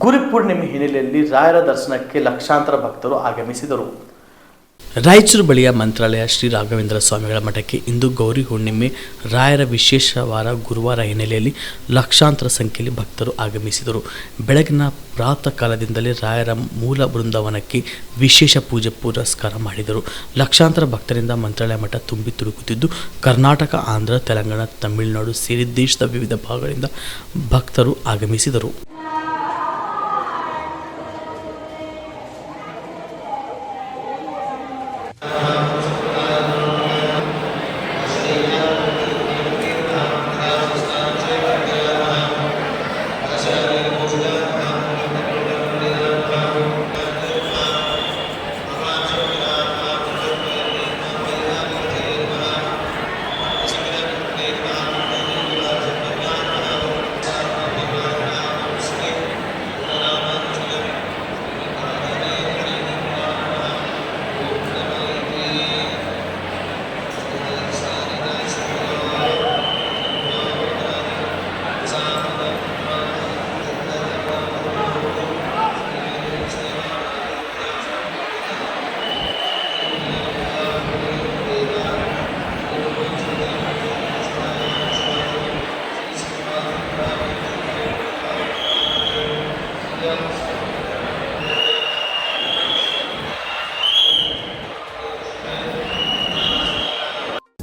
ಗುರುಪೂರ್ಣಿಮೆ ಹಿನ್ನೆಲೆಯಲ್ಲಿ ರಾಯರ ದರ್ಶನಕ್ಕೆ ಲಕ್ಷಾಂತರ ಭಕ್ತರು ಆಗಮಿಸಿದರು. ರಾಯಚೂರು ಬಳಿಯ ಮಂತ್ರಾಲಯ ಶ್ರೀ ರಾಘವೇಂದ್ರ ಸ್ವಾಮಿಗಳ ಮಠಕ್ಕೆ ಇಂದು ಗೌರಿ ಹುಣ್ಣಿಮೆ. ರಾಯರ ವಿಶೇಷವಾರ ಗುರುವಾರ ಹಿನ್ನೆಲೆಯಲ್ಲಿ ಲಕ್ಷಾಂತರ ಸಂಖ್ಯೆಯಲ್ಲಿ ಭಕ್ತರು ಆಗಮಿಸಿದರು. ಬೆಳಗಿನ ಪ್ರಾತಃ ಕಾಲದಿಂದಲೇ ರಾಯರ ಮೂಲ ಬೃಂದಾವನಕ್ಕೆ ವಿಶೇಷ ಪೂಜೆ ಪುರಸ್ಕಾರ ಮಾಡಿದರು. ಲಕ್ಷಾಂತರ ಭಕ್ತರಿಂದ ಮಂತ್ರಾಲಯ ಮಠ ತುಂಬಿ ತುಳುಕುತ್ತಿದ್ದು, ಕರ್ನಾಟಕ, ಆಂಧ್ರ, ತೆಲಂಗಾಣ, ತಮಿಳುನಾಡು ಸೇರಿ ದೇಶದ ವಿವಿಧ ಭಾಗಗಳಿಂದ ಭಕ್ತರು ಆಗಮಿಸಿದರು.